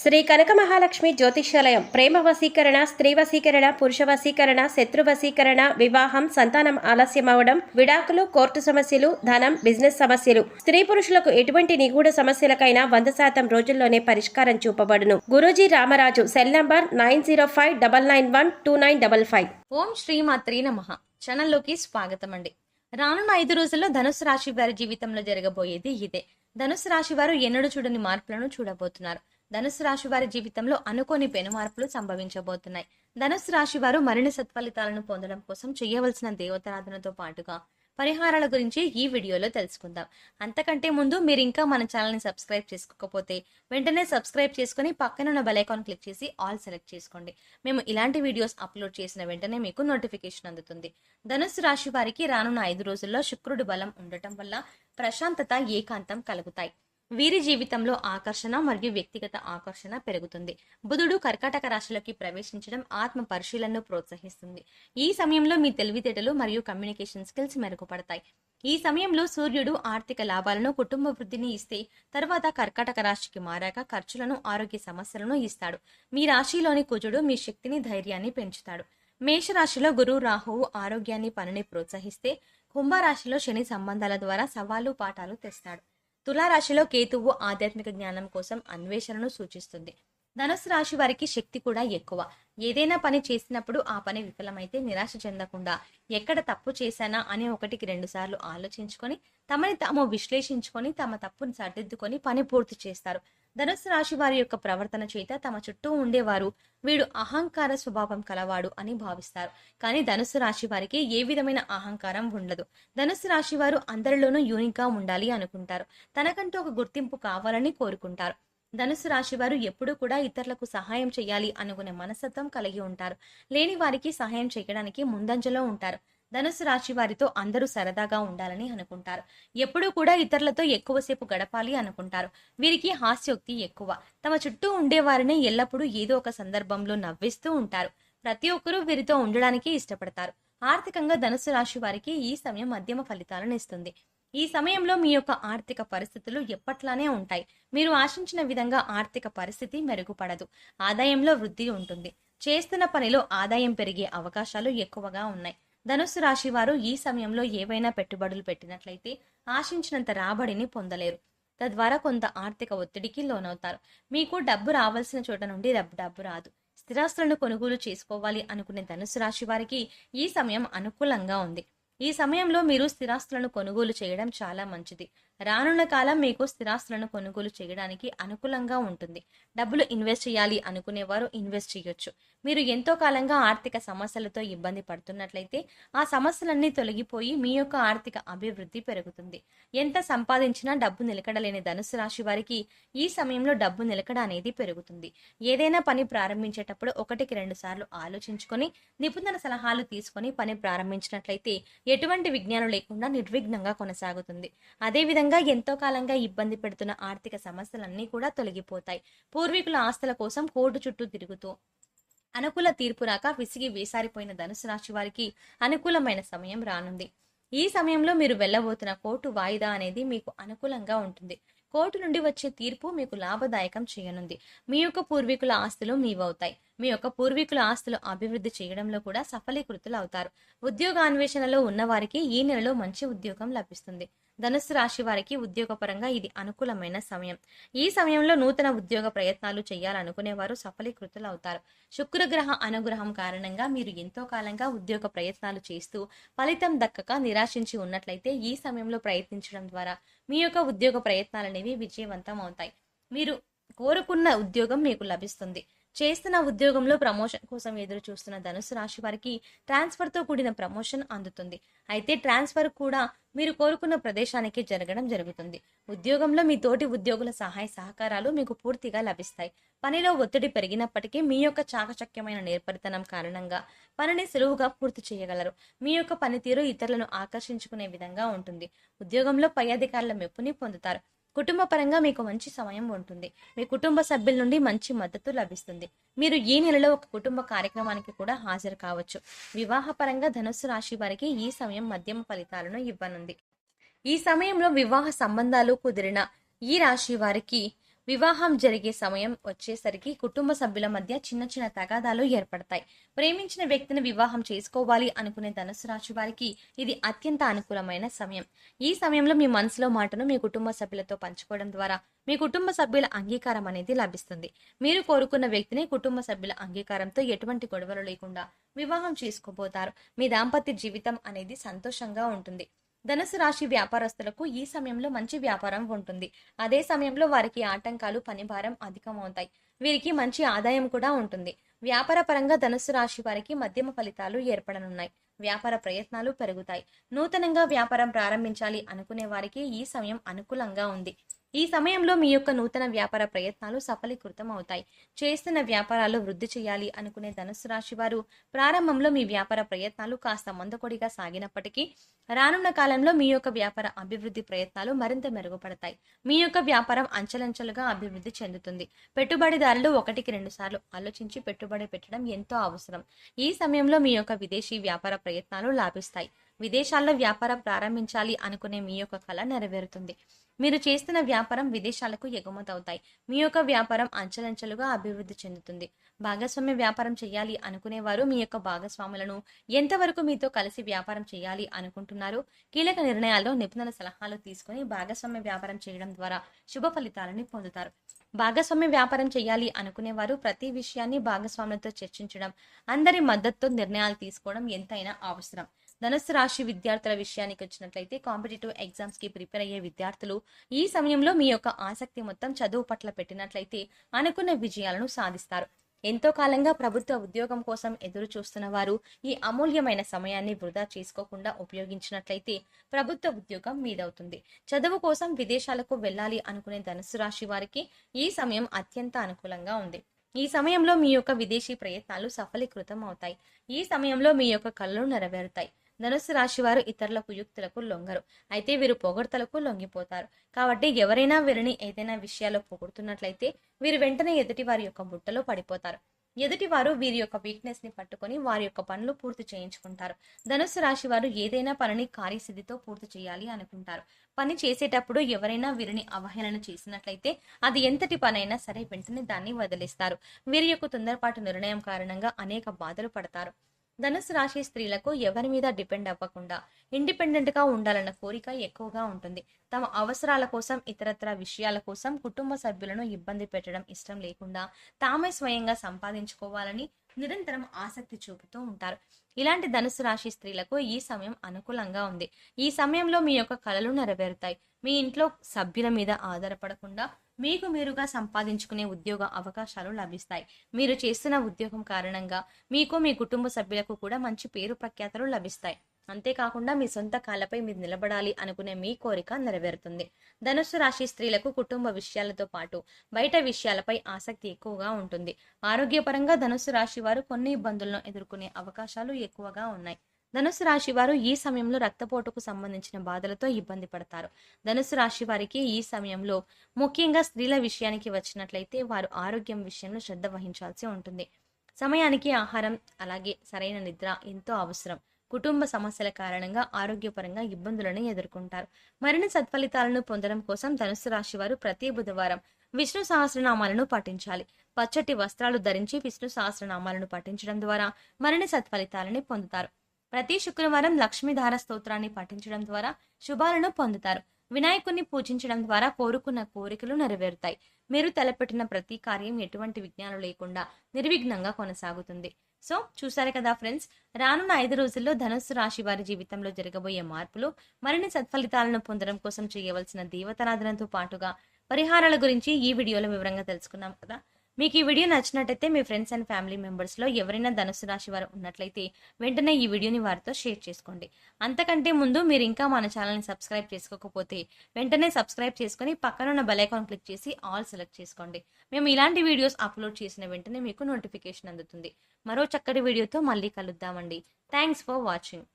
శ్రీ కనక మహాలక్ష్మి జ్యోతిష్యాలయం. ప్రేమ వశీకరణ స్త్రీ వశీకరణ పురుష వశీకరణ శత్రు వశీకరణ వివాహం సంతానం ఆలస్యం అవడం విడాకులు కోర్టు సమస్యలు ధనం బిజినెస్ సమస్యలు. స్త్రీ పురుషులకు ఎటువంటి నిగూఢ సమస్యలకైనా వంద శాతం రోజుల్లోనే పరిష్కారం చూపబడును. Guruji Ramaraju cell number nine zero five double nine one two nine double five. ఓం శ్రీమాత్రి నమ. ఛానల్లోకి స్వాగతం అండి రానున్న ఐదు రోజుల్లో ధనుసు రాశి వారి జీవితంలో జరగబోయేది ఇదే. ధనుసు రాశి వారు ఎన్నడూ చూడని మార్పులను చూడబోతున్నారు. ధనుసు రాశి వారి జీవితంలో అనుకోని పెను మార్పులు సంభవించబోతున్నాయి. ధనుసు రాశి వారు మరిన్ని సత్ఫలితాలను పొందడం కోసం చేయవలసిన దేవతారాధనతో పాటుగా పరిహారాల గురించి ఈ వీడియోలో తెలుసుకుందాం. అంతకంటే ముందు మీరు ఇంకా మన ఛానల్ని సబ్స్క్రైబ్ చేసుకోకపోతే వెంటనే సబ్స్క్రైబ్ చేసుకుని పక్కనున్న బెలైకాన్ క్లిక్ చేసి ఆల్ సెలెక్ట్ చేసుకోండి. మేము ఇలాంటి వీడియోస్ అప్లోడ్ చేసిన వెంటనే మీకు నోటిఫికేషన్ అందుతుంది. ధనుసు రాశి వారికి రానున్న ఐదు రోజుల్లో శుక్రుడి బలం ఉండటం వల్ల ప్రశాంతత ఏకాంతం కలుగుతాయి. వీరి జీవితంలో ఆకర్షణ మరియు వ్యక్తిగత ఆకర్షణ పెరుగుతుంది. బుధుడు కర్కాటక రాశిలోకి ప్రవేశించడం ఆత్మ పరిశీలనను ప్రోత్సహిస్తుంది. ఈ సమయంలో మీ తెలివితేటలు మరియు కమ్యూనికేషన్ స్కిల్స్ మెరుగుపడతాయి. ఈ సమయంలో సూర్యుడు ఆర్థిక లాభాలను కుటుంబ వృద్ధిని ఇస్తే తర్వాత కర్కాటక రాశికి మారాక ఖర్చులను ఆరోగ్య సమస్యలను ఇస్తాడు. మీ రాశిలోని కుజుడు మీ శక్తిని ధైర్యాన్ని పెంచుతాడు. మేషరాశిలో గురు రాహువు ఆరోగ్యాన్ని పనిని ప్రోత్సహిస్తే కుంభరాశిలో శని సంబంధాల ద్వారా సవాలు పాఠాలు తెస్తాడు. తులారాశిలో కేతువు ఆధ్యాత్మిక జ్ఞానం కోసం అన్వేషణను సూచిస్తుంది. ధనుసు రాశి వారికి శక్తి కూడా ఎక్కువ. ఏదైనా పని చేసినప్పుడు ఆ పని విఫలమైతే నిరాశ చెందకుండా ఎక్కడ తప్పు చేశానా అని ఒకటికి రెండు సార్లు ఆలోచించుకొని తమని తాము విశ్లేషించుకొని తమ తప్పును సరిదిద్దుకొని పని పూర్తి చేస్తారు. ధనుసు రాశి వారి యొక్క ప్రవర్తన చేత తమ చుట్టూ ఉండేవారు. వీడు అహంకార స్వభావం కలవాడు అని భావిస్తారు. కానీ ధనుసు రాశి వారికి ఏ విధమైన అహంకారం ఉండదు. ధనుసు రాశి వారు అందరిలోనూ యూనిక్గా ఉండాలి అనుకుంటారు. తనకంటూ ఒక గుర్తింపు కావాలని కోరుకుంటారు. ధనుసు రాశి వారు ఎప్పుడూ కూడా ఇతరులకు సహాయం చేయాలి అనుకునే మనస్తత్వం కలిగి ఉంటారు. లేని వారికి సహాయం చేయడానికి ముందంజలో ఉంటారు. ధనుసు రాశి వారితో అందరూ సరదాగా ఉండాలని అనుకుంటారు. ఎప్పుడూ కూడా ఇతరులతో ఎక్కువసేపు గడపాలి అనుకుంటారు. వీరికి హాస్యోక్తి ఎక్కువ. తమ చుట్టూ ఉండేవారిని ఎల్లప్పుడూ ఏదో ఒక సందర్భంలో నవ్విస్తూ ఉంటారు. ప్రతి ఒక్కరూ వీరితో ఉండడానికి ఇష్టపడతారు. ఆర్థికంగా ధనుసు రాశి వారికి ఈ సమయం మధ్యమ ఫలితాలను ఇస్తుంది. ఈ సమయంలో మీ యొక్క ఆర్థిక పరిస్థితులు ఎప్పట్లానే ఉంటాయి. మీరు ఆశించిన విధంగా ఆర్థిక పరిస్థితి మెరుగుపడదు. ఆదాయంలో వృద్ధి ఉంటుంది. చేస్తున్న పనిలో ఆదాయం పెరిగే అవకాశాలు ఎక్కువగా ఉన్నాయి. ధనుస్సు రాశి వారు ఈ సమయంలో ఏవైనా పెట్టుబడులు పెట్టినట్లయితే ఆశించినంత రాబడిని పొందలేరు. తద్వారా కొంత ఆర్థిక ఒత్తిడికి లోనవుతారు. మీకు డబ్బు రావాల్సిన చోట నుండి డబ్బు డబ్బు రాదు. స్థిరాస్తులను కొనుగోలు చేసుకోవాలి అనుకునే ధనుసు రాశి వారికి ఈ సమయం అనుకూలంగా ఉంది. ఈ సమయంలో మీరు స్థిరాస్తులను కొనుగోలు చేయడం చాలా మంచిది. రానున్న కాలం మీకు స్థిరాస్తులను కొనుగోలు చేయడానికి అనుకూలంగా ఉంటుంది. డబ్బులు ఇన్వెస్ట్ చేయాలి అనుకునేవారు ఇన్వెస్ట్ చేయొచ్చు. మీరు ఎంతో కాలంగా ఆర్థిక సమస్యలతో ఇబ్బంది పడుతున్నట్లయితే ఆ సమస్యలన్నీ తొలగిపోయి మీ యొక్క ఆర్థిక అభివృద్ధి పెరుగుతుంది. ఎంత సంపాదించినా డబ్బు నిలకడలేని ధనుసు రాశి వారికి ఈ సమయంలో డబ్బు నిలకడ అనేది పెరుగుతుంది. ఏదైనా పని ప్రారంభించేటప్పుడు ఒకటికి రెండు సార్లు ఆలోచించుకొని నిపుణుల సలహాలు తీసుకొని పని ప్రారంభించినట్లయితే ఎటువంటి విజ్ఞానం లేకుండా నిర్విఘ్నంగా కొనసాగుతుంది. అదేవిధంగా ఎంతో కాలంగా ఇబ్బంది పెడుతున్న ఆర్థిక సమస్యలన్నీ కూడా తొలగిపోతాయి. పూర్వీకుల ఆస్తుల కోసం కోర్టు చుట్టూ తిరుగుతూ అనుకూల తీర్పు రాక విసిగి వేసారిపోయిన ధనుసు రాశి వారికి అనుకూలమైన సమయం రానుంది. ఈ సమయంలో మీరు వెళ్ళబోతున్న కోర్టు వాయిదా అనేది మీకు అనుకూలంగా ఉంటుంది. కోర్టు నుండి వచ్చే తీర్పు మీకు లాభదాయకం చేయనుంది. మీ యొక్క పూర్వీకుల ఆస్తులు మీవవుతాయి. మీ యొక్క పూర్వీకుల ఆస్తులు అభివృద్ధి చేయడంలో కూడా సఫలీకృతులు అవుతారు. ఉద్యోగ అన్వేషణలో ఉన్నవారికి ఈ నెలలో మంచి ఉద్యోగం లభిస్తుంది. ధనుస్సు రాశి వారికి ఉద్యోగపరంగా ఇది అనుకూలమైన సమయం. ఈ సమయంలో నూతన ఉద్యోగ ప్రయత్నాలు చేయాలనుకునేవారు సఫలీకృతులు అవుతారు. శుక్రగ్రహ అనుగ్రహం కారణంగా మీరు ఎంతో కాలంగా ఉద్యోగ ప్రయత్నాలు చేస్తూ ఫలితం దక్కక నిరాశించి ఉన్నట్లయితే ఈ సమయంలో ప్రయత్నించడం ద్వారా మీ యొక్క ఉద్యోగ ప్రయత్నాలు అనేవి విజయవంతం అవుతాయి. మీరు కోరుకున్న ఉద్యోగం మీకు లభిస్తుంది. చేస్తున్న ఉద్యోగంలో ప్రమోషన్ కోసం ఎదురు చూస్తున్న ధనుసు రాశి వారికి ట్రాన్స్ఫర్తో కూడిన ప్రమోషన్ అందుతుంది. అయితే ట్రాన్స్ఫర్ కూడా మీరు కోరుకున్న ప్రదేశానికి జరగడం జరుగుతుంది. ఉద్యోగంలో మీ తోటి ఉద్యోగుల సహాయ సహకారాలు మీకు పూర్తిగా లభిస్తాయి. పనిలో ఒత్తిడి పెరిగినప్పటికీ మీ యొక్క చాకచక్యమైన నేర్పరితనం కారణంగా పనిని సులువుగా పూర్తి చేయగలరు. మీ యొక్క పనితీరు ఇతరులను ఆకర్షించుకునే విధంగా ఉంటుంది. ఉద్యోగంలో పై అధికారుల మెప్పుని పొందుతారు. కుటుంబ పరంగా మీకు మంచి సమయం ఉంటుంది. మీ కుటుంబ సభ్యుల నుండి మంచి మద్దతు లభిస్తుంది. మీరు ఈ నెలలో ఒక కుటుంబ కార్యక్రమానికి కూడా హాజరు కావచ్చు. వివాహపరంగా ధనుస్సు రాశి వారికి ఈ సమయం మధ్యమ ఫలితాలను ఇవ్వనుంది. ఈ సమయంలో వివాహ సంబంధాలు కుదిరిన ఈ రాశి వారికి వివాహం జరిగే సమయం వచ్చేసరికి కుటుంబ సభ్యుల మధ్య చిన్న చిన్న తగాదాలు ఏర్పడతాయి. ప్రేమించిన వ్యక్తిని వివాహం చేసుకోవాలి అనుకునే ధనుసు రాశి వారికి ఇది అత్యంత అనుకూలమైన సమయం. ఈ సమయంలో మీ మనసులో మాటను మీ కుటుంబ సభ్యులతో పంచుకోవడం ద్వారా మీ కుటుంబ సభ్యుల అంగీకారం అనేది లభిస్తుంది. మీరు కోరుకున్న వ్యక్తిని కుటుంబ సభ్యుల అంగీకారంతో ఎటువంటి గొడవలు లేకుండా వివాహం చేసుకోబోతారు. మీ దాంపత్య జీవితం అనేది సంతోషంగా ఉంటుంది. ధనుసు రాశి వ్యాపారస్తులకు ఈ సమయంలో మంచి వ్యాపారం ఉంటుంది. అదే సమయంలో వారికి ఆటంకాలు పనిభారం అధికమవుతాయి. వీరికి మంచి ఆదాయం కూడా ఉంటుంది. వ్యాపార పరంగా ధనుసు రాశి వారికి మధ్యమ ఫలితాలు ఏర్పడనున్నాయి. వ్యాపార ప్రయత్నాలు పెరుగుతాయి. నూతనంగా వ్యాపారం ప్రారంభించాలి అనుకునే వారికి ఈ సమయం అనుకూలంగా ఉంది. ఈ సమయంలో మీ యొక్క నూతన వ్యాపార ప్రయత్నాలు సఫలీకృతం అవుతాయి చేస్తున్న వ్యాపారాలు వృద్ధి చేయాలి అనుకునే ధనుసు రాశి వారు ప్రారంభంలో మీ వ్యాపార ప్రయత్నాలు కాస్త మందకొడిగా సాగినప్పటికీ రానున్న కాలంలో మీ యొక్క వ్యాపార అభివృద్ధి ప్రయత్నాలు మరింత మెరుగుపడతాయి. మీ యొక్క వ్యాపారం అంచెలంచెలుగా అభివృద్ధి చెందుతుంది. పెట్టుబడిదారులు ఒకటికి రెండు సార్లు ఆలోచించి పెట్టుబడి పెట్టడం ఎంతో అవసరం. ఈ సమయంలో మీ యొక్క విదేశీ వ్యాపార ప్రయత్నాలు లాభిస్తాయి. విదేశాల్లో వ్యాపారం ప్రారంభించాలి అనుకునే మీ యొక్క కళ నెరవేరుతుంది. మీరు చేస్తున్న వ్యాపారం విదేశాలకు ఎగుమతవుతాయి. మీ యొక్క వ్యాపారం అంచెలంచెలుగా అభివృద్ధి చెందుతుంది. భాగస్వామ్య వ్యాపారం చేయాలి అనుకునేవారు మీ యొక్క భాగస్వాములను ఎంతవరకు మీతో కలిసి వ్యాపారం చేయాలి అనుకుంటున్నారు? కీలక నిర్ణయాల్లో నిపుణుల సలహాలు తీసుకుని భాగస్వామ్య వ్యాపారం చేయడం ద్వారా శుభ ఫలితాలని పొందుతారు. భాగస్వామ్య వ్యాపారం చేయాలి అనుకునేవారు ప్రతి విషయాన్ని భాగస్వాములతో చర్చించడం అందరి మద్దతుతో నిర్ణయాలు తీసుకోవడం ఎంతైనా అవసరం. ధనస్సు రాశి విద్యార్థుల విషయానికి వచ్చినట్లయితే కాంపిటేటివ్ ఎగ్జామ్స్కి ప్రిపేర్ అయ్యే విద్యార్థులు ఈ సమయంలో మీ యొక్క ఆసక్తి మొత్తం చదువు పట్ల పెట్టినట్లయితే అనుకున్న విజయాలను సాధిస్తారు. ఎంతో కాలంగా ప్రభుత్వ ఉద్యోగం కోసం ఎదురు చూస్తున్న వారు ఈ అమూల్యమైన సమయాన్ని వృధా చేసుకోకుండా ఉపయోగించినట్లయితే ప్రభుత్వ ఉద్యోగం మీదవుతుంది. చదువు కోసం విదేశాలకు వెళ్ళాలి అనుకునే ధనుసు రాశి వారికి ఈ సమయం అత్యంత అనుకూలంగా ఉంది. ఈ సమయంలో మీ యొక్క విదేశీ ప్రయత్నాలు సఫలీకృతం అవుతాయి ఈ సమయంలో మీ యొక్క కళ్ళు నెరవేరుతాయి. ధనుసు రాశి వారు ఇతరుల కుయుక్తులకు లొంగరు. అయితే వీరు పొగడ్తలకు లొంగిపోతారు. కాబట్టి ఎవరైనా వీరిని ఏదైనా విషయాల్లో పొగుడుతున్నట్లయితే వీరు వెంటనే ఎదుటి వారి యొక్క బుట్టలో పడిపోతారు. ఎదుటివారు వీరి యొక్క వీక్నెస్ని పట్టుకొని వారి యొక్క పనులు పూర్తి చేయించుకుంటారు. ధనుసు రాశి వారు ఏదైనా పనిని కార్యసిద్ధితో పూర్తి చేయాలి అనుకుంటారు. పని చేసేటప్పుడు ఎవరైనా వీరిని అవహేళన చేసినట్లయితే అది ఎంతటి పనైనా సరే వెంటనే దాన్ని వదిలేస్తారు. వీరి యొక్క తొందరపాటు నిర్ణయం కారణంగా అనేక బాధలు పడతారు. ధనుసు రాశి స్త్రీలకు ఎవరి మీద డిపెండ్ అవ్వకుండా ఇండిపెండెంట్గా ఉండాలన్న కోరిక ఎక్కువగా ఉంటుంది. తమ అవసరాల కోసం ఇతరత్ర విషయాల కోసం కుటుంబ సభ్యులను ఇబ్బంది పెట్టడం ఇష్టం లేకుండా తామే స్వయంగా సంపాదించుకోవాలని నిరంతరం ఆసక్తి చూపుతూ ఉంటారు. ఇలాంటి ధనుసు రాశి స్త్రీలకు ఈ సమయం అనుకూలంగా ఉంది. ఈ సమయంలో మీ యొక్క కళలు నెరవేరుతాయి. మీ ఇంట్లో సభ్యుల మీద ఆధారపడకుండా మీకు మీరుగా సంపాదించుకునే ఉద్యోగ అవకాశాలు లభిస్తాయి. మీరు చేస్తున్న ఉద్యోగం కారణంగా మీకు మీ కుటుంబ సభ్యులకు కూడా మంచి పేరు ప్రఖ్యాతలు లభిస్తాయి. అంతేకాకుండా మీ సొంత కాళ్ళపై మీరు నిలబడాలి అనుకునే మీ కోరిక నెరవేరుతుంది. ధనుస్సు రాశి స్త్రీలకు కుటుంబ విషయాలతో పాటు బయట విషయాలపై ఆసక్తి ఎక్కువగా ఉంటుంది. ఆరోగ్యపరంగా ధనుస్సు రాశి వారు కొన్ని ఇబ్బందులను ఎదుర్కొనే అవకాశాలు ఎక్కువగా ఉన్నాయి. ధనుసు రాశి వారు ఈ సమయంలో రక్తపోటుకు సంబంధించిన బాధలతో ఇబ్బంది పడతారు. ధనుసు రాశి వారికి ఈ సమయంలో ముఖ్యంగా స్త్రీల విషయానికి వచ్చినట్లయితే వారు ఆరోగ్యం విషయంలో శ్రద్ధ వహించాల్సి ఉంటుంది. సమయానికి ఆహారం అలాగే సరైన నిద్ర ఎంతో అవసరం. కుటుంబ సమస్యల కారణంగా ఆరోగ్యపరంగా ఇబ్బందులను ఎదుర్కొంటారు. మరిన్ని సత్ఫలితాలను పొందడం కోసం ధనుసు రాశి వారు ప్రతి బుధవారం విష్ణు సహస్రనామాలను పఠించాలి పచ్చటి వస్త్రాలు ధరించి విష్ణు సహస్రనామాలను పఠించడం ద్వారా మరిన్ని సత్ఫలితాలని పొందుతారు. ప్రతి శుక్రవారం లక్ష్మీధార స్తోత్రాన్ని పఠించడం ద్వారా శుభాలను పొందుతారు. వినాయకుణ్ణి పూజించడం ద్వారా కోరుకున్న కోరికలు నెరవేరుతాయి. మీరు తలపెట్టిన ప్రతి కార్యం ఎటువంటి విఘ్నాలు లేకుండా నిర్విఘ్నంగా కొనసాగుతుంది. సో చూసారు కదా ఫ్రెండ్స్ రానున్న ఐదు రోజుల్లో ధనుస్సు రాశి వారి జీవితంలో జరగబోయే మార్పులు మరిన్ని సత్ఫలితాలను పొందడం కోసం చేయవలసిన దేవతారాధనతో పాటుగా పరిహారాల గురించి ఈ వీడియోలో వివరంగా తెలుసుకున్నాం కదా. మీకు ఈ వీడియో నచ్చినట్టయితే మీ ఫ్రెండ్స్ అండ్ ఫ్యామిలీ మెంబర్స్లో ఎవరైనా ధనుసు రాశి వారు ఉన్నట్లయితే వెంటనే ఈ వీడియోని వారితో షేర్ చేసుకోండి. అంతకంటే ముందు మీరు ఇంకా మన ఛానల్ని సబ్స్క్రైబ్ చేసుకోకపోతే వెంటనే సబ్స్క్రైబ్ చేసుకుని పక్కన ఉన్న బెల్ క్లిక్ చేసి ఆల్ సెలెక్ట్ చేసుకోండి. మేము ఇలాంటి వీడియోస్ అప్లోడ్ చేసిన వెంటనే మీకు నోటిఫికేషన్ అందుతుంది. మరో చక్కటి వీడియోతో మళ్ళీ కలుద్దామండి. Thanks for watching.